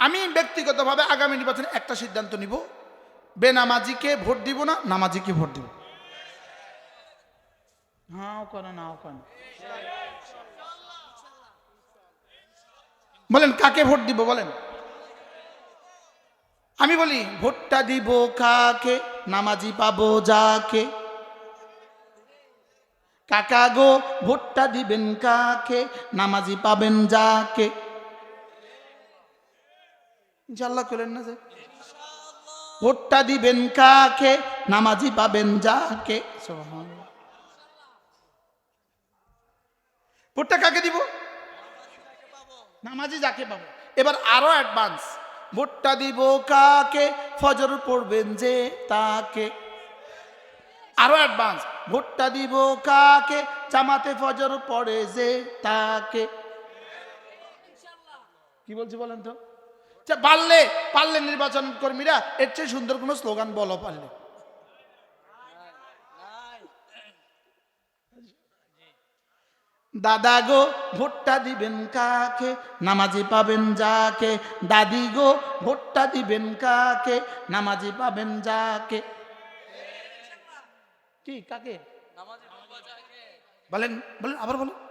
আমি ব্যক্তিগতভাবে আগামী নির্বাচনে একটা সিদ্ধান্ত নিব বেনামাজিকে ভোট দিব না নামাজিকে ভোট দিব। হাও কেন নাও বলেন কাকে ভোট দিব বলেন? আমি বলি ভোটটা দিব কাকে? নামাজি পাবো যাকে? কাকা গো ভোটটা দিবেন কাকে? নামাজি পাবেন যাকে? ইনশাল্লাহ করলেন না যে। ভোটটা দিবেন কাকে? নামাজি পাবেন যাকে। ভোটটা কাকে দিব? নামাজি যাকে পাবো। এবার আরও অ্যাডভান্স ভোটটা দিব কাকে? ফজর পড়বেন যে তাকে। আরও অ্যাডভান্স ভোটটা দিব কাকে? জামাতে ফজর পড়ে যে তাকে। কি বলছি বলেন তো? পারলে পারলে নির্বাচন কর্মীরা, এর চেয়ে সুন্দর কোনো স্লোগান বলো পারলে। দাদা গো, ভোটটা দিবেন কাকে? নামাজি পাবেন যাকে? দাদি গো, ভোটটা দিবেন কাকে? নামাজি পাবেন যাকে? কি, কাকে? বলেন বলেন, আবার বলেন।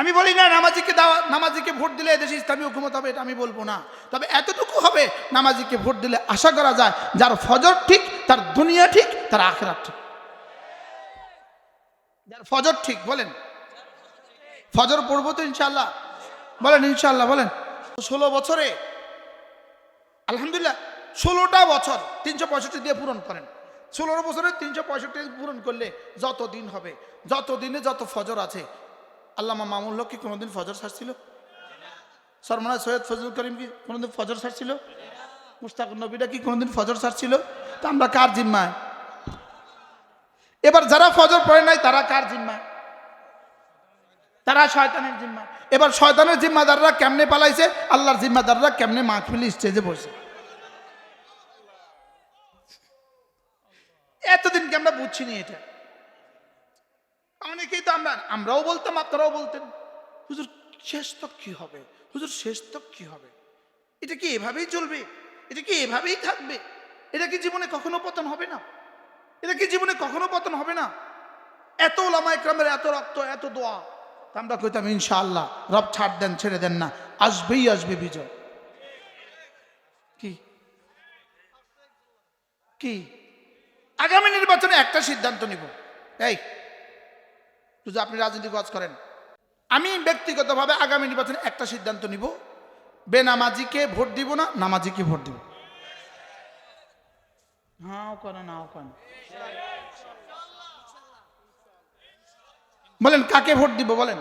আমি বলি না, নামাজিকে দাওয়া, নামাজিকে ভোট দিলে এদেশে ইসলামী হুকুমত হবে, এটা আমি বলব না। তবে এতটুকু হবে, নামাজিকে ভোট দিলে আশা করা যায়, যার ফজর ঠিক, তার দুনিয়া ঠিক, তার আখেরাত ঠিক। যার ফজর ঠিক, বলেন। ফজর পড়ব তো ইনশাল্লাহ বলেন ইনশাল্লাহ বলেন। ষোলো বছরে, আলহামদুলিল্লাহ, ষোলোটা বছর তিনশো পঁয়ষট্টি দিয়ে পূরণ করেন। ষোলো বছরে তিনশো পঁয়ষট্টি পূরণ করলে যত দিন হবে, যত দিনে যত ফজর আছে আল্লামা মামুল হক কি কোনোদিন ফজর ছাড়ছিল সরমানা সৈয়দ ফজল করিম কি কোনোদিন ফজর ছাড়ছিল মুস্তাকুর নবীরা কি কোনোদিন ফজর ছাড়ছিল তা আমরা কার জিম্মায়? এবার যারা ফজর পড়ে নাই, তারা কার জিম্মায়? তারা শয়তানের জিম্মা এবার শয়তানের জিম্মাদাররা কেমনে পালাইছে? আল্লাহর জিম্মাদাররা কেমনে মাহফিল স্টেজে বসে? এতদিনকে আমরা বুঝছি নি এটা? অনেকেই তো আমরা আমরাও বলতাম, আপনারাও বলতেন, হুজুর, শেষ তক কি হবে? হুজুর, শেষ তক কি হবে? এটা কি এভাবেই চলবে? এটা কি এভাবেই থাকবে? এটা কি জীবনে কখনো পতন হবে না? এটা কি জীবনে কখনো পতন হবে না? এত ওলামা একরামের এত রক্ত, এত দোয়া। তা আমরা কইতাম, ইনশাআল্লাহ, রব ছাড় দেন, ছেড়ে দেন না। আসবেই আসবে বিজয়। কি? কি? আগামী নির্বাচনে একটা সিদ্ধান্ত নিব। এই শুধু আপনি রাজনীতি কাজ করেন আমি ব্যক্তিগতভাবে আগামী নির্বাচনে একটা সিদ্ধান্ত নিব বেনামাজিকে ভোট দিব না নামাজিকে ভোট দিব। হাও নাও বলেন কাকে ভোট দিব বলেন?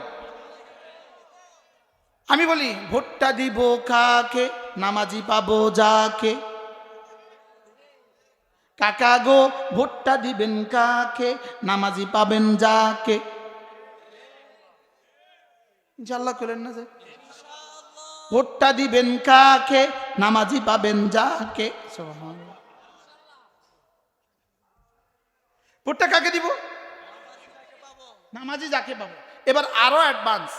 আমি বলি ভোটটা দিব কাকে নামাজি পাবো যাকে? কাকা গো ভোটটা দিবেন কাকে নামাজি পাবেন যাকে? ইনশাল্লাহ করেন না যে। ভোটটা দিবেন কাকে, নামাজি পাবেন যাকে। ভোটটা কাকে দিব? নামাজি যাকে পাবো। এবার আরও অ্যাডভান্স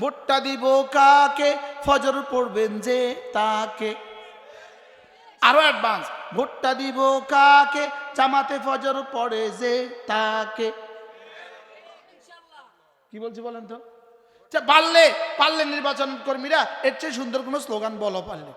ভোটটা দিব কাকে, ফজর পড়বেন যে তাকে। আরও অ্যাডভান্স ভোটটা দিব কাকে, জামাতে ফজর পড়ে যে তাকে। কি বলছি বলেন তো? আচ্ছা, পারলে পারলে নির্বাচন কর্মীরা এর চেয়ে সুন্দর কোনো স্লোগান বলো পারলে।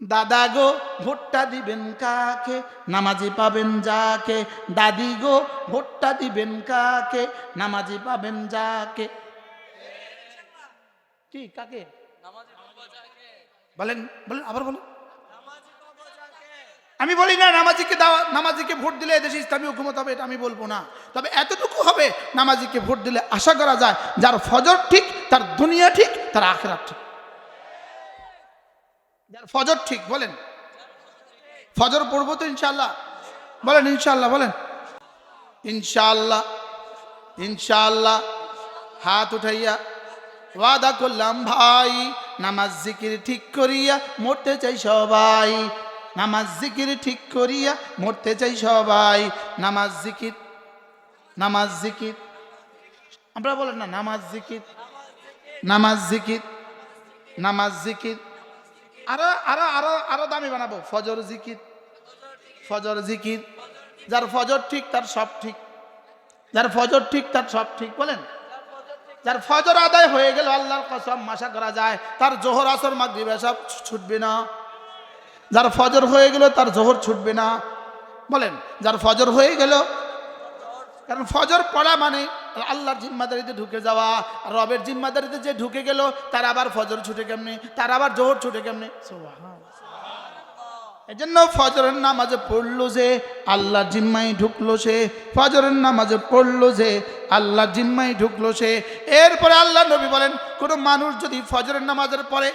দাদা গো ভোটটা দিবেন কাকে? নামাজি পাবেন যাকে? দাদি গো ভোটটা দিবেন কাকে? নামাজি পাবেন যাকে? কি কাকে? বলেন বলেন আবার বলেন। আমি বলি না, নামাজিকে দাওয়া, নামাজিকে ভোট দিলে এদেশে ইসলামী হুকুমত হবে, এটা আমি বলব না। তবে এতটুকু হবে, নামাজিকে ভোট দিলে আশা করা যায়, যার ফজর ঠিক, তার দুনিয়া ঠিক, তার আখেরাত ঠিক। যার ফজর ঠিক, বলেন। ফজর পড়ব তো ইনশাল্লাহ বলেন ইনশাল্লাহ বলেন। ইনশাল্লাহ ইনশাল্লাহ হাত উঠাইয়া, ওয়াদা করলাম, ভাই, নামাজ জিকির ঠিক করিয়া, মরতে চাই সবাই। নামাজ জিকির ঠিক করিয়া মরতে চাই সবাই। নামাজ জিকির নামাজ জিকির। আমরা বলেন না, নামাজ জিকির নামাজ জিকির নামাজ জিকির। আরও আরও আরও আরও দামি বানাবো। ফজর জিকির ফজর জিকির। যার ফজর ঠিক, তার সব ঠিক। যার ফজর ঠিক, তার সব ঠিক, বলেন। যার ফজর আদায় হয়ে গেল, আল্লাহর কসম মাসা করা যায়। তার জোহর, আসর, মাগরিব সব ছুটবে না। যার ফজর হয়ে গেল, তার জোহর ছুটবে না। বলেন, যার ফজর হয়ে গেল, কারণ ফজর পড়া মানে আল্লাহর জিম্মাদারিতে ঢুকে যাওয়া রবের জিম্মাদারিতে যে ঢুকে গেল, তার আবার ফজর ছুটে কেমনি, তার আবার জোহর ছুটে কেমনি। এই জন্য ফজরের নামাজে পড়ল যে আল্লাহ জিম্মাই ঢুকলো সে, ফজরের নামাজে পড়ল যে আল্লাহ জিম্মাই ঢুকলো সে। এরপরে আল্লাহ নবী বলেন, কোনো মানুষ যদি ফজরের নামাজের পরে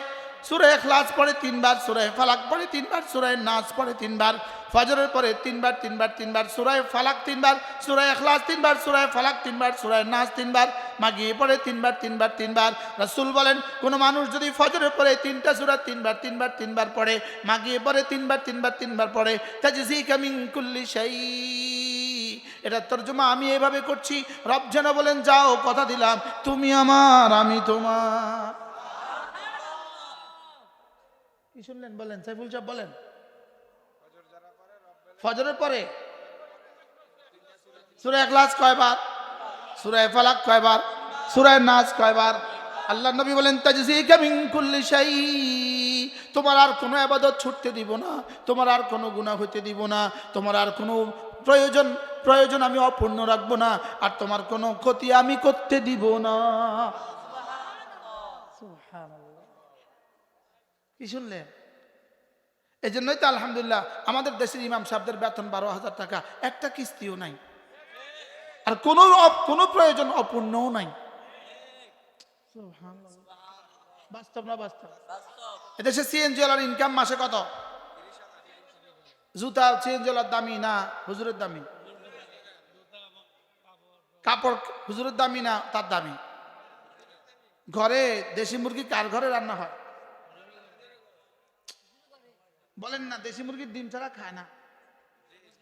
সুরায় খ্লাস পড়ে তিনবার সুরায় ফালাক পড়ে তিনবার সুরায় নাচ পড়ে তিনবার, ফজরের পরে তিনবার তিনবার তিনবার সুরায় ফালাক তিনবার সুরায় খ্লাস তিনবার সুরায় ফালাক তিনবার সুরায় নাচ তিনবার, মাগিয়ে পড়ে তিনবার তিনবার তিনবার। রাসুল বলেন, কোনো মানুষ যদি ফজরের পরে তিনটা সুরা তিনবার তিনবার তিনবার পড়ে, মাগিয়ে পড়ে তিনবার তিনবার তিনবার পড়ে তাজি কামিং কুল্লি সেই এটা তর্জমা আমি এভাবে করছি। রব যেন বলেন, যাও কথা দিলাম, তুমি আমার, আমি তোমার। কি শুনলেন? বলেন, সাইফুল সাহেব বলেন। ফজরের পরে? সুরায় ক্লাস কয়বার? সুরায় ফালাক কয়বার? সুরায় নাচ কয়বার? আল্লাহ নবী বলেন তাজজিকা মিন কুল্লি শাই। তোমার আর কোনো আবাদত ছুটতে দিব না, তোমার আর কোনো গুনাহ হইতে দিব না, তোমার আর কোনো প্রয়োজন প্রয়োজন আমি অপূর্ণ রাখব না, আর তোমার কোনো ক্ষতি আমি করতে দিব না সুবহানাল্লাহ। কি শুনলেন এই জন্যই তো আলহামদুলিল্লাহ আমাদের দেশের ইমাম সাহেবদের বেতন বারো হাজার টাকা, একটা কিস্তিও নাই। আর কোনো কোনো প্রয়োজন অপূর্ণও নাই। বাস্তব না বাস্তব? এদেশে সিএনজি ইনকাম মাসে কত? জুতা সিএনজি ওয়ালার দামি না হুজুরের দামি? কাপড় হুজুরের দামি না তার দামি? ঘরে দেশি মুরগি কার ঘরে রান্না হয়? বলেন না, দেশি মুরগির ডিম ছাড়া খায় না।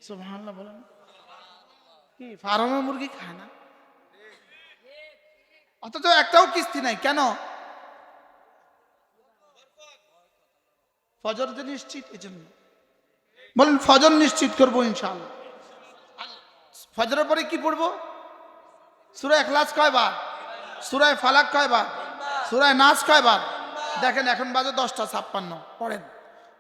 সুবহানাল্লাহ, বলেন। কি ফার্মের মুরগি খায় না? অথচ একটাও কিস্তি নাই, কেন? ফজর যে নিশ্চিত এই জন্য বলেন, ফজর নিশ্চিত করব ইনশাআল্লাহ। ফজরের পরে কি পড়ব? সুরায় ক্লাস কয়বার? সুরায় ফালাক কয়বার? সুরায় নাচ কয়বার? দেখেন, এখন বাজে দশটা ছাপ্পান্ন, পড়েন।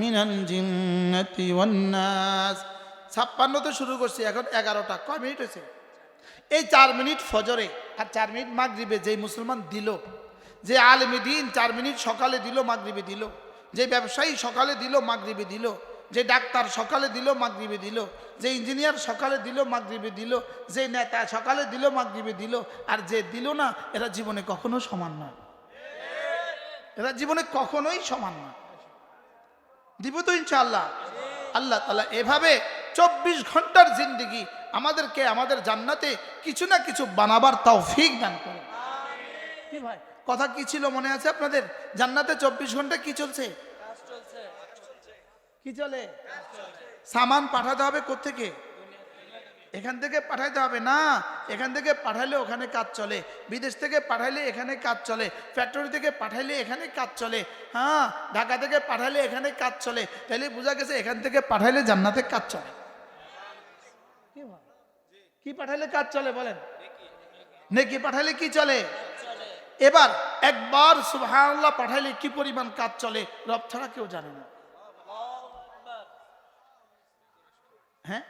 মিনাল জিন্নাতি ওয়ান্নাস। ছাপ্পান্নতে শুরু করছি, এখন এগারোটা। কয় মিনিট হয়েছে? এই চার মিনিট ফজরে আর চার মিনিট মাগরিবে যেই মুসলমান দিল, যে আলমী দিন চার মিনিট সকালে দিল, মাগরিবে দিল, যে ব্যবসায়ী সকালে দিল, মাগরিবে দিল, যে ডাক্তার সকালে দিল, মাগরিবে দিল, যে ইঞ্জিনিয়ার সকালে দিল, মাগরিবে দিল, যে নেতা সকালে দিল, মাগরিবে দিল, আর যে দিল না, এরা জীবনে কখনো সমান নয়। এরা জীবনে কখনোই সমান নয়। দিব তো ইনশাআল্লাহ। আল্লাহ তালা এভাবে চব্বিশ ঘণ্টার জিন্দিগি আমাদেরকে আমাদের জান্নাতে কিছু না কিছু বানাবার তাও ফিক দান করে ভাই কথা কি ছিল মনে আছে আপনাদের? জান্নাতে চব্বিশ ঘণ্টা কি চলছে। কি চলে? সামান পাঠাতে হবে কোত্থেকে? এখান থেকে পাঠাইতে হবে। না, এখান থেকে পাঠাইলে ওখানে কাজ চলে। বিদেশ থেকে পাঠাইলে এখানে কাজ চলে। ফ্যাক্টরি থেকে পাঠাইলে এখানে কাজ চলে। হ্যাঁ ঢাকা থেকে পাঠাইলে এখানে কাজ চলে। তাহলে বোঝা গেছে এখান থেকে পাঠাইলে জান্নাতে কাজ চলে। কি পাঠাইলে কাজ চলে বলেন? নেকি পাঠাইলে কি চলে? এবার একবার সুবহানাল্লাহ পাঠাইলে কি পরিমাণ কাজ চলে? রব ছাড়া কেউ জানে না। হ্যাঁ?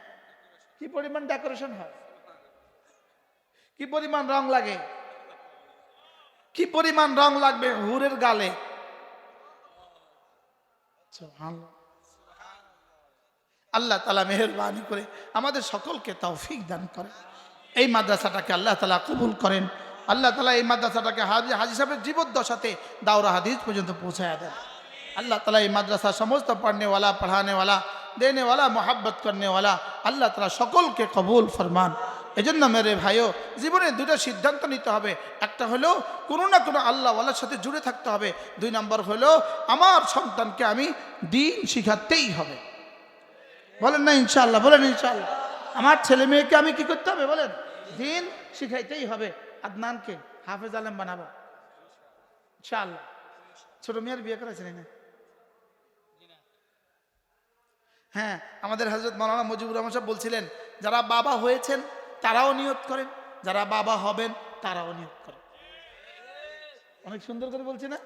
কি পরিমাণ ডেকোরেশন হয়? কি পরিমাণ রং লাগে? কি পরিমাণ রং লাগবে হুরের গালে? আল্লাহ তালা মেহরবানি করে আমাদের সকলকে তৌফিক দান করে। এই মাদ্রাসাটাকে আল্লাহ তালা কবুল করেন। আল্লাহ তালা এই মাদ্রাসাটাকে হাজি হাজি সাহেবের জীবদ্দশাতে দাউরা হাদিস পর্যন্ত পৌঁছায় দেন। আল্লাহ তালা এই মাদ্রাসা সমস্ত পড়নেওয়ালা পড়ানেওয়ালা देने वाला मोहब्बत करने वाला আল্লাহ তালা সকলকে কবুল ফরমান এজন্য মেরে ভাইও জীবনে দুটো সিদ্ধান্ত নিতে হবে একটা হলো কোনো না কোনো আল্লাহওয়ালার সাথে জুড়ে থাকতে হবে দুই নম্বর হলো আমার সন্তানকে আমি দিন শিখাতেই হবে বলেন না ইনশাল্লাহ বলেন ইনশাল্লাহ আমার ছেলে মেয়েকে আমি কি করতে হবে বলেন দিন শিখাইতেই হবে আদনানকে হাফেজ আলম বানাবো ইনশাল্লাহ ছোট মেয়ের বিয়ে করেছেন না হ্যাঁ আমাদের হজরত মৌলানা মুজিবুর রহমান সাহেব বলছিলেন, যারা বাবা হয়েছেন, তারাও নিয়ত করেন, যারা বাবা হবেন, তারাও নিয়ত করেন। অনেক সুন্দর করে বলছি না?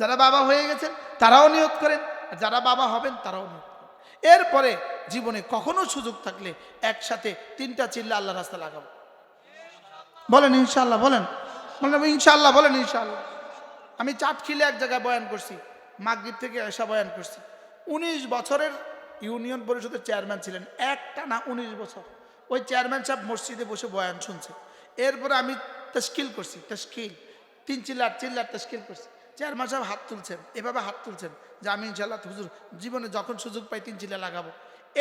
যারা বাবা হয়ে গেছেন, তারাও নিয়ত করেন, আর যারা বাবা হবেন, তারাও নিয়ত করেন। এরপরে জীবনে কখনো সুযোগ থাকলে একসাথে তিনটা চিল্লা আল্লাহ রাস্তা লাগাবো। বলেন ইনশাল্লাহ বলেন। ইনশাল্লাহ বলেন ইনশাল্লাহ আমি চাটখিলে এক জায়গায় বয়ান করছি, মাগরীব থেকে এসা বয়ান করছি। উনিশ বছরের ইউনিয়ন পরিষদের চেয়ারম্যান ছিলেন। একটা না উনিশ বছর। ওই চেয়ারম্যান সাহেব মসজিদে বসে বয়ান শুনছে। এরপরে আমি তশকিল করছি, তশকিল। তিন চিল্লার চিল্লার তশকিল করছি। চেয়ারম্যান সাহেব হাত তুলছেন, এভাবে হাত তুলছেন যে আমি ইনশাল্লাহ হুজুর জীবনে যখন সুযোগ পাই তিন চিল্লা লাগাবো।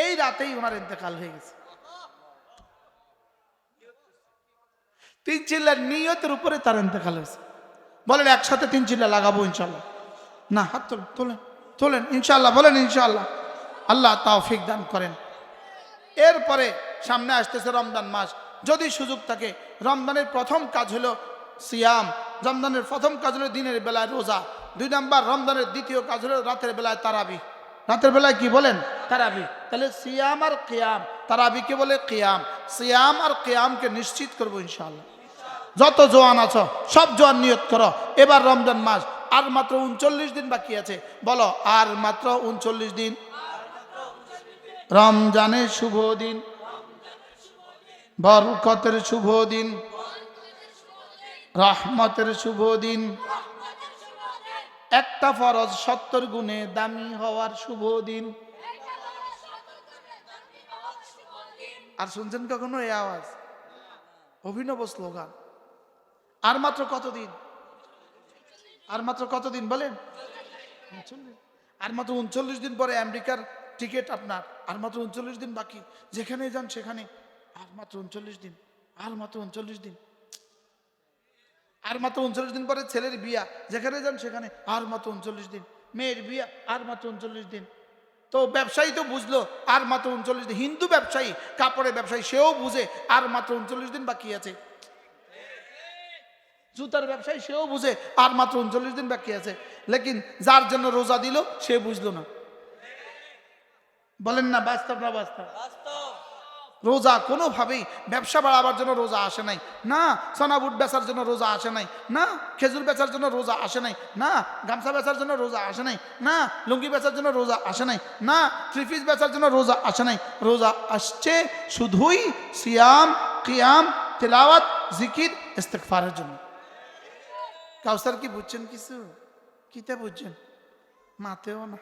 এই রাতেই ওনার ইন্তেকাল হয়ে গেছে। তিন চিল্লার নিয়তের উপরে তার ইন্তেকাল হয়েছে। বলেন, একসাথে তিন চিল্লা লাগাবো ইনশাল্লাহ না, হাত তোলেন তোলেন ইনশাল্লাহ বলেন ইনশাল্লাহ আল্লাহ তাওফিক দান করেন। এরপরে সামনে আসতেছে রমজান মাস। যদি সুযোগ থাকে, রমজানের প্রথম কাজ হলো সিয়াম। রমজানের প্রথম কাজ হলো দিনের বেলায় রোজা। দুই নাম্বার, রমজানের দ্বিতীয় কাজ হলো রাতের বেলায় তারাবি। রাতের বেলায় কি বলেন? তারাবি। তাহলে সিয়াম আর কিয়াম। তারাবিকে বলে কিয়াম। সিয়াম আর কিয়ামকে নিশ্চিত করব ইনশাল্লাহ যত জোয়ান আছো, সব জোয়ান নিয়ত করো। এবার রমজান মাস। আর মাত্র উনচল্লিশ দিন বাকি আছে। বলো, আর মাত্র উনচল্লিশ দিন রমজানের শুভ দিন। বরকতের শুভ দিন। রহমতের শুভ দিন। একটা ফরজ সত্তর গুণে দামি হওয়ার শুভ দিন। আর শুনছেন কখনো এই আওয়াজ? অভিনব স্লোগান। আর মাত্র কতদিন? আর মাত্র কতদিন বলেন? আর মাত্র উনচল্লিশ দিন পরে আমেরিকার টিকিট আপনার, আর মাত্র উনচল্লিশ দিন বাকি। যেখানে যান সেখানে, আর মাত্র উনচল্লিশ দিন, আর মাত্র উনচল্লিশ দিন। আর মাত্র উনচল্লিশ দিন পরে ছেলের বিয়া, যেখানে যান সেখানে, আর মাত্র উনচল্লিশ দিন। মেয়ের বিয়া, আর মাত্র উনচল্লিশ দিন। তো ব্যবসায়ী তো বুঝলো, আর মাত্র উনচল্লিশ দিন। হিন্দু ব্যবসায়ী, কাপড়ের ব্যবসায়ী, সেও বুঝে, আর মাত্র উনচল্লিশ দিন বাকি আছে। জুতার ব্যবসায়ী, সেও বুঝে, আর মাত্র উনচল্লিশ দিন বাকি আছে। লেকিন যার জন্য রোজা দিল, সে বুঝলো না। বলেন না বাস্তব না বাস্তব? রোজা কোনোভাবেই ব্যবসা বাড়াবার জন্য রোজা আসে নাই। না সোনা বুট বেচার জন্য রোজা আসে নাই। না খেজুর বেচার জন্য রোজা আসে নাই। না গামছা বেচার জন্য রোজা আসে নাই। না লুঙ্গি বেচার জন্য রোজা আসে নাই। না থ্রি বেচার জন্য রোজা আসে নাই। রোজা আসছে শুধুই সিয়াম কিয়াম তেলাওয়াত জিকির ইস্তেকফারের জন্য। কাউসার কি বুঝছেন কিছু? কিতে বুঝছেন? মাতেও না।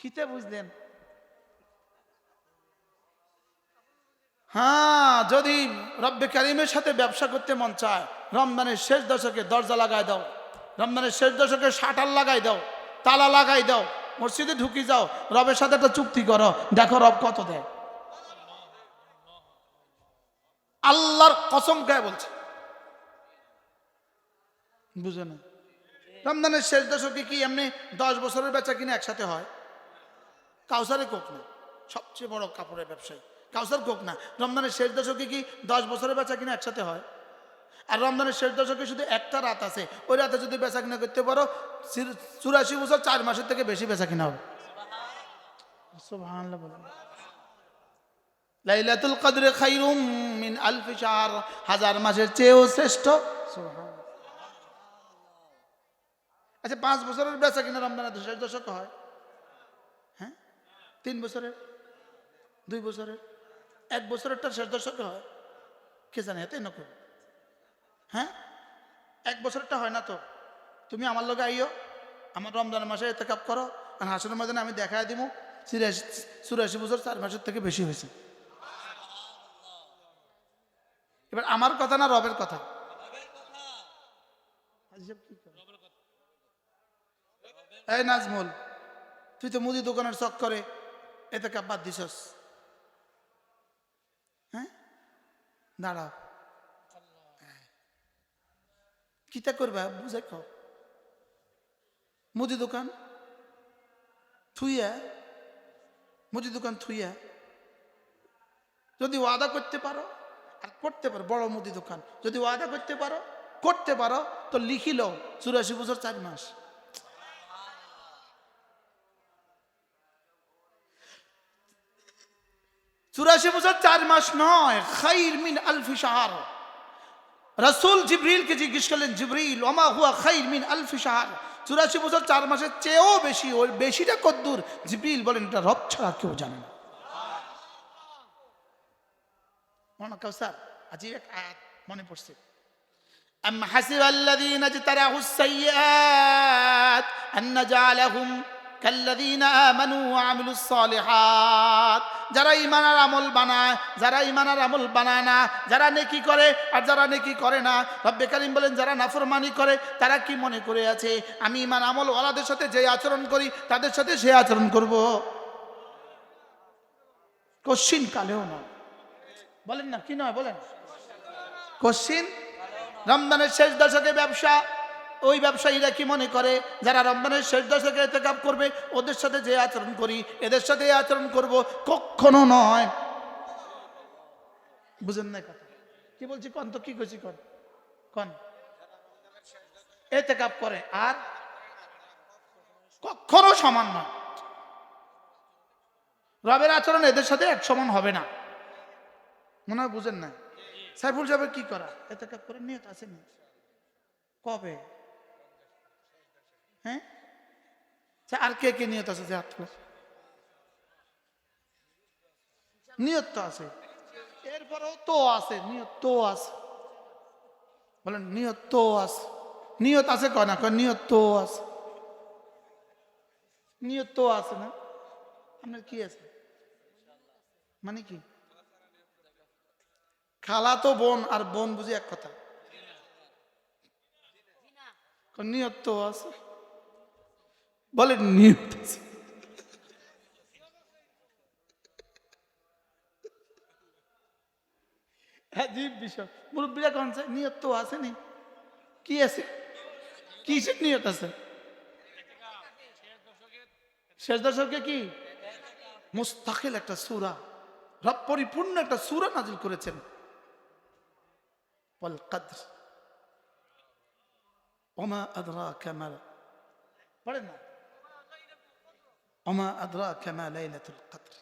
কিতে বুঝলেন? হ্যাঁ যদি রব্বে কারিমের সাথে ব্যবসা করতে মন চায়, রমজানের শেষ দশকে দরজা লাগাই দাও, রমজানের শেষ দশকে শাটার লাগাই দাও, তালা লাগাই দাও, মসজিদে ঢুকি যাও, রবের সাথে একটা চুক্তি করো, দেখো রব কত দেয়। আল্লাহর কসম গায়ে বলছে। বুঝে না রমজানের শেষ দশকে কি এমনি দশ বছরের বেচা কিনা একসাথে হয়? কাউসারে কোক না। সবচেয়ে বড় কাপড়ের ব্যবসায়ী। কাউসার কোক না। রমজানের শেষ দশকে কি দশ বছরের বেচা কিনা একসাথে হয়? আর রমজানের শেষ দশকে শুধু একটা রাত আছে। ওই রাতে যদি বেচা কিনা করতে পারো চুরাশি বছর চার মাসের থেকে বেশি বেচা কিনা হবে। লাইলাতুল কদরে খাইরুম মিন আলফি শাহর। হাজার মাসের চেয়েও শ্রেষ্ঠ। আচ্ছা পাঁচ বছরের বেচা কিনা রমজানের শেষ দশক হ্যাঁ? তিন বছরের, দুই বছরের, এক বছরেরটা শেষ দশকে হয়। কে জানে, এতে নক হ্যাঁ? এক বছরেরটা হয় না তো। তুমি আমার লগে আইও, আমার রমজানের মাসে এতে কাপ করো, আর হাসনের মাঝে আমি দেখাই দিব চুরাশি চুরাশি বছর চার মাসের থেকে বেশি হয়েছে। এবার আমার কথা না রবের কথা? এই নাজমুল, তুই তো মুদি দোকানের চক করে এতে কাপ বাদ দিছস। হ্যাঁ? দাঁড়াও। কিতা করবা? বুঝে খাও মুদি দোকান। থুইয়া। মুদি দোকান থুইয়া। যদি ওয়াদা করতে পারো, আর করতে পারো, বড় মুদি দোকান। যদি ওয়াদা করতে পারো করতে পারো, তো লিখিল, চুরাশি বছর চার মাস। চুরাশি বছর চার মাস নয় খাইর মিন আলফি শাহার রসুল জিব্রিলকে জিজ্ঞেস করলেন জিব্রিল ওমা হুয়া খাইর মিন আলফি শাহার চুরাশি বছর চার মাসের চেয়েও বেশি ওর বেশিটা কদ্দূর জিব্রিল বলেন এটা রব ছাড়া কেউ জানে না মনে কাউসার আজি এক আয়াত মনে পড়ছে أم حسب الذين اجترحوا السيئات أن نجعلهم যারা ইমানার আমল বানায়, যারা ইমানার আমল বানায় না, যারা নেকি করে আর যারা নেকি করে না, রব্বে কালিম বলেন, যারা নাফরমানি করে, তারা কি মনে করে আছে, আমি ইমান আমল ওলাদের সাথে যে আচরণ করি, তাদের সাথে সে আচরণ করব? কশ্চিন কালেও নয়। বলেন না, কি নয় বলেন? কশ্চিন? রমজানের শেষ দশকে ব্যবসা ওই ব্যবসায়ীরা কি মনে করে? যারা রমজানের শেষ দশকে এতেকাপ করবে, ওদের সাথে যে আচরণ করি, এদের সাথে আচরণ করব, কখনো নয়। বুঝেন না কথা? কি বলছি কন তো? কি করছি কন? কন? এতেকাপ করে, আর কখনো সমান নয়। রবের আচরণ এদের সাথে এক সমান হবে না। মনে হয় বুঝেন না? সাইফুল সাহেবের কি করা? এতে কাপ করে নিয়ত আছে নি কবে? হ্যাঁ? আর কে কে নিয়ত আছে? যে হাত? নিয়ত আছে। এরপরেও তো আছে নিয়ত তো আছে। বলেন নিয়ত তো আছে। নিয়ত আছে কয় না? কয় নিয়ত তো আছে। নিয়ত তো আছে না? আপনার কি আছে? মানে কি? খালা তো বোন, আর বোন বুঝি এক কথা। নিয়ত তো আছে। বলে নিয়ত আছে। হ্যাঁ জীব বিষয়। মুরব্বীরা কোন নিয়ত তো আছে নি? কি আছে? কিসের নিয়ত আছে? শেষ দশকে কি? মুস্তাকিল একটা সুরা, রব পরিপূর্ণ একটা সুরা নাজিল করেছেন। ওয়াল কদর। ওমা আদরাকা মা পড়েন না? ওমা আদরাকা মা লাইলাতুল কদর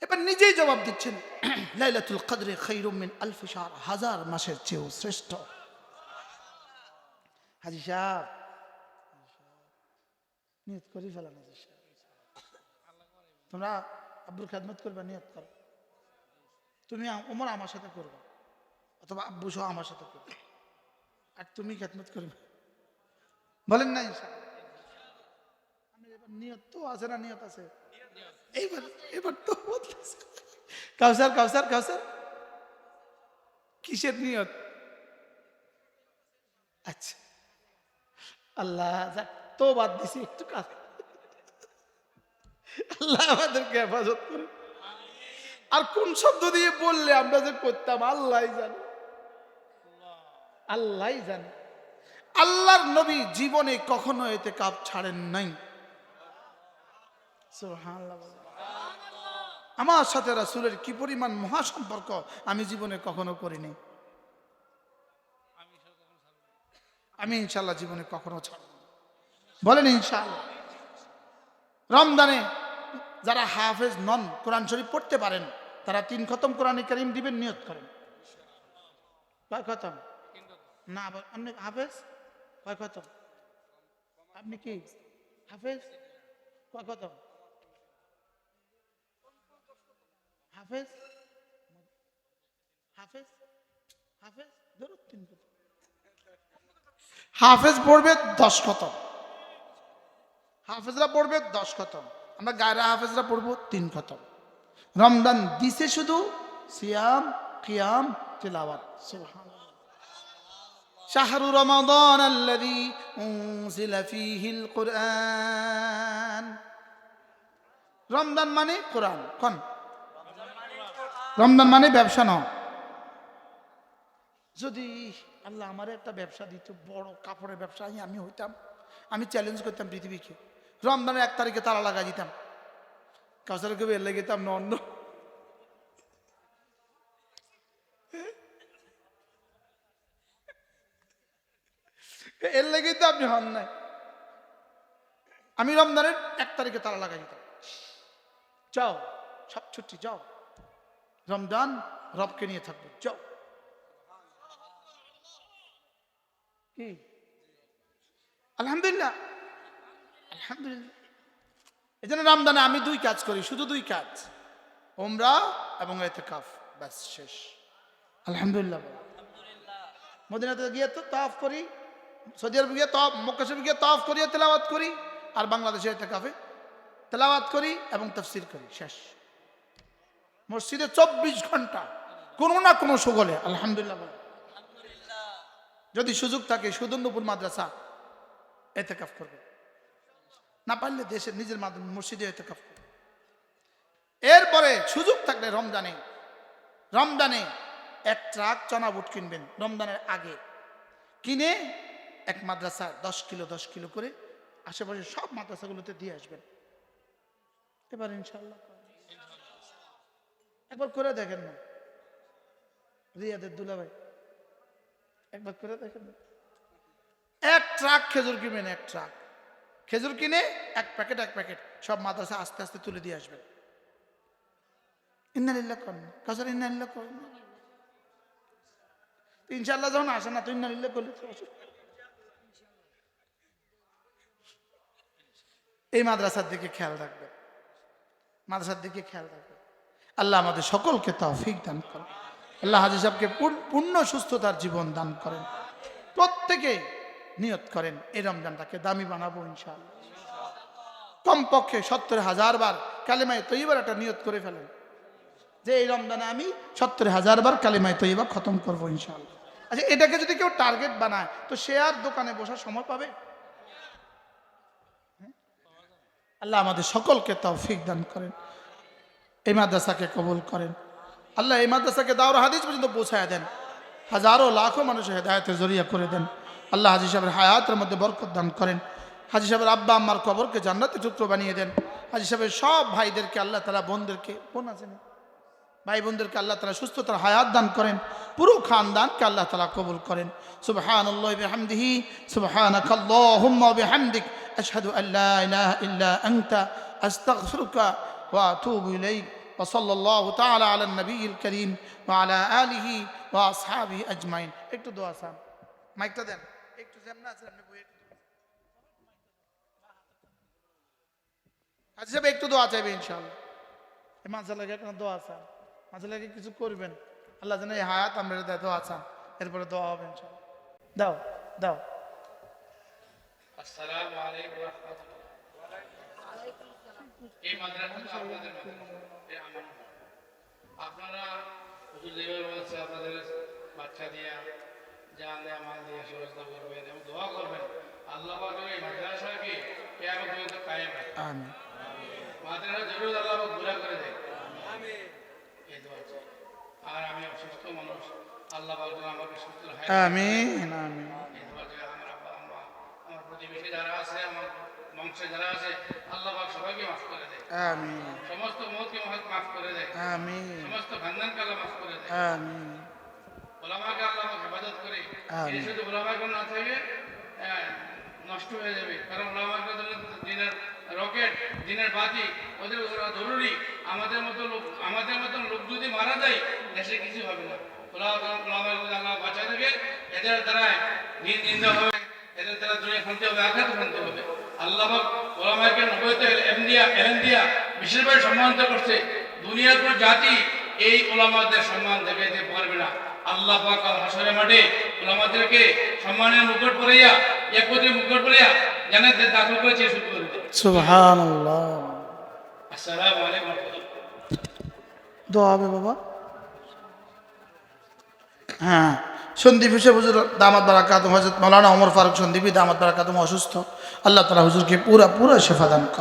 এবার নিজেই জবাব দিচ্ছেন, লাইলাতুল কদরে খৈরুম মিন আলফ শাহর হাজার মাসের চেয়েও শ্রেষ্ঠ। হাজি সাহেব, নিয়ত করি ফেলাম হাজি সাহেব। তোমরা আব্বুর খেদমত করবে, নিয়ত করো। তুমি আম- ওমর আমার সাথে করবে, অথবা আব্বু সহ আমার সাথে করবে। আর তুমি খেদমত করবে। বলেন না ইনশাআল্লাহ। আমি এবার নিয়ত তো আছে না নিয়ত আছে? এবার এবার তো কাউসার কাউসার কাউসার। কিসের নিয়ত? আচ্ছা। আল্লাহ যাক, তো বাদ দিছি একটু কাজ আল্লাহ আমাদেরকে হেফাজত করে আর কোন শব্দ দিয়ে বললে আমরা যে করতাম আল্লাহ জানে। আল্লাহ জানে। আল্লাহর নবী জীবনে কখনো এতে কাপ ছাড়েন নাই। আমার সাথে রাসুলের কি পরিমাণ মহা সম্পর্ক আমি জীবনে কখনো করিনি। আমি ইনশাল্লাহ জীবনে কখনো ছাড়ব বলেন ইনশাল্লাহ রমদানে যারা হাফেজ নন, কোরআন শরীফ পড়তে পারেন, তারা তিন খতম কোরআনে করিম দিবেন, নিয়ত করেন। কয় খতম? না আপনি হাফেজ? কয় খতম? আপনি কি হাফেজ? কয় খতম? হাফেজ? হাফেজ? হাফেজ? ধরো তিন হাফেজ পড়বে দশ খতম হাফেজরা পড়বে দশ খতম আমরা গায়রা হাফেজরা পড়ব তিন খতম রমজান দিছে শুধু সিয়াম, কিয়াম, তিলাওয়াত। সুবহানাল্লাহ। শাহরু রমাদান আল্লাযী উনজিলা ফীহিল কুরআন। রমজান মানে কোরআন। কোন? রমজান মানে ব্যবসা নয় যদি আল্লাহ আমার একটা ব্যবসা দিত, বড় কাপড়ের ব্যবসা আমি হইতাম, আমি চ্যালেঞ্জ করতাম পৃথিবীকে। রমজানের এক তারিখে তালা লাগা দিতাম। কাউসারকে বের লেগেতাম না অন্য এর লেগেই তো আপনি হন নাই। আমি রমজানের এক তারিখে তালা লাগাই দিতাম। যাও, সব ছুটি, যাও। রমজান রবকে নিয়ে থাকব। যাও। কি? আলহামদুলিল্লাহ। আলহামদুলিল্লাহ। এই জন্য রমজানে আমি দুই কাজ করি, শুধু দুই কাজ। ওমরা এবং এতেকাফ। ব্যাস, শেষ। আলহামদুলিল্লাহ। মদিনাতে গিয়ে তো তাফ করি, সৌদি আরব গিয়ে তফ মক্কা শরীফ গিয়ে তফ করিয়ে তেলাওয়াত করি, আর বাংলাদেশে এতেকাফে তেলাওয়াত করি এবং তফসির করি। শেষ। মসজিদে চব্বিশ ঘণ্টা কোনো না কোনো সুগলে আলহামদুলিল্লাহ যদি সুযোগ থাকে সুদন্নপুর মাদ্রাসা এতেকাফ করবে। না পারলে দেশের নিজের মাধ্যমে মসজিদে এতেকাফ করবে। এরপরে সুযোগ থাকলে রমজানে রমজানে এক ট্রাক চনা বুট কিনবেন রমজানের আগে। কিনে এক মাদ্রাসায় দশ কিলো দশ কিলো করে আশেপাশে সব মাদ্রাসাগুলোতে দিয়ে আসবেন। এবার ইনশাল্লাহ একবার করে দেখেন না। রিয়াদের দুলাভাই, একবার করে দেখেন না। এক ট্রাক খেজুর কিনবেন এক ট্রাক। খেজুর কিনে এক প্যাকেট এক প্যাকেট সব মাদ্রাসা আস্তে আস্তে তুলে দিয়ে আসবেন ইন্নালিল্লাহ করেন কাসার ইন্নালিল্লাহ করেন ইনশাল্লাহ যখন আসে না, তো ইন্নালিল্লাহ করলে। এই মাদ্রাসার দিকে খেয়াল রাখবেন। মাদ্রাসার দিকে খেয়াল রাখবেন। আল্লাহ আমাদের সকলকে তৌফিক দান করেন। আল্লাহ হাজি সাহেবকে পূর্ণ- সুস্থতার জীবন দান করেন। প্রত্যেকে নিয়ত করেন, এই রমজানটাকে দামি বানাবো ইনশাআল্লাহ। কমপক্ষে সত্তর হাজার বার কালেমায় তৈবার একটা নিয়ত করে ফেলেন। যে এই রমজানে আমি সত্তর হাজার বার কালেমায় তৈবা খতম করব ইনশাআল্লাহ। আচ্ছা এটাকে যদি কেউ টার্গেট বানায়, তো সে আর দোকানে বসার সময় পাবে? হ্যাঁ? আল্লাহ আমাদের সকলকে তৌফিক দান করেন। এই মাদ্রাসাকে কবুল করেন। আল্লাহ এই মাদ্রাসাকে দাওর হাদিস পর্যন্ত পৌঁছায় দেন। হাজারো লাখো মানুষের হেদায়তের জরিয়া করে দেন। আল্লাহ হাজি সাহেবের হায়াতের মধ্যে বরকত দান করেন। হাজি সাহেবের আব্বা আম্মার কবরকে জান্নাতে টুকরো বানিয়ে দেন। হাজি সাহেবের সব ভাইদেরকে আল্লাহ তালা বোনদেরকে, বোন আছে না? ভাই বোনদেরকে আল্লাহ তালা সুস্থতার হায়াত দান করেন। পুরো খানদানকে আল্লাহ তালা কবুল করেন। সুবহান আল্লাহ বিহামদিহি সুবহানাক আল্লাহুম্মা বিহামদিক, আশহাদু আল্লা ইলাহা ইল্লা আস্তাগফিরুকা ওয়া আতুবু ইলাইক وصلى الله تعالى على النبي الكريم وعلى آله وأصحابه أجمعين একটু দোয়া চান মাইকটা দেন একটু যেমন আছে আপনি বইয়ে একটু দোয়া চান। আচ্ছা সাহেব একটু দোয়া চাইবে ইনশাআল্লাহ এই মাঝে লাগে একটা দোয়া চান মাঝে লাগে কিছু করবেন আল্লাহ যেন এই হায়াত আমরা দেয় দোয়া চান এরপরে দোয়া হবে ইনশাআল্লাহ দাও দাও আসসালামু আলাইকুম ওয়া রাহমাতুল্লাহ। এই মাদ্রাসা তো আপনাদের মাদ্রাসা, আমার আপনারা হুজুর যেভাবে বলেছে আপনাদের বাচ্চা দিয়া জান দেয়া মাল দিয়ে সুরক্ষা করবেন এবং দোয়া করবেন। আল্লাহ পাক যেন এই মাদ্রাসাকে কেয়ামত পর্যন্ত কায়েম রাখে আমিন। মাদ্রাসা জরুর আল্লাহ পাক পুরা করে দেয়। এই দোয়া আর আমি অসুস্থ মানুষ আল্লাহ পাক যেন আমাকে সুস্থ রাখে। আমিন আমিন। এই দোয়া আমার আব্বা আম্মা আমার প্রতিবেশী যারা আছে আমার বংশে যারা আছে আল্লাহ পাক সবাইকে মাফ করে দেয় আমিন। সমস্ত মতকে মাফ করে দেয় আমিন। সমস্ত খানদানকে আল্লাহ মাফ করে দেয় আমিন। ওলামাকে আল্লাহ হেফাজত করে। এই শুধু ওলামাকে না থাকে নষ্ট হয়ে যাবে। কারণ ওলামাকে দিনের রকেট দিনের বাতি ওদের ওরা জরুরি। আমাদের মতো লোক আমাদের মতো লোক যদি মারা যায় দেশে কিছু হবে না। আল্লাহ বাঁচা এদের দ্বারা নিন্দা হবে এদের দ্বারা দুনিয়া হবে আঘাত খানতে হবে। আল্লাহ ওলামাকে নবয়তে এলম দিয়া এলেন দিয়া বিশেষভাবে সম্মানিত করছে। দুনিয়ার কোন জাতি এই ওলামাদের সম্মান দেখাইতে পারবে না। আল্লাহ পাক আল হাসরের মাঠে ওলামাদেরকে সম্মানের মুকুট পরাইয়া একত্রে মুকুট পরাইয়া জান্নাতে দাখিল করে চেয়ে শুরু করে সুবহানাল্লাহ। আসসালামু আলাইকুম। দোয়া হবে বাবা। হ্যাঁ। সন্দীপ হিসেবে হুজুর দামাত বারাকাতম হজরত মৌলানা অমর ফারুক সন্দীপী দামাত বারাকাতম অসুস্থ। আল্লাহ তালা হুজুরকে পুরা পুরা শেফা দান করে।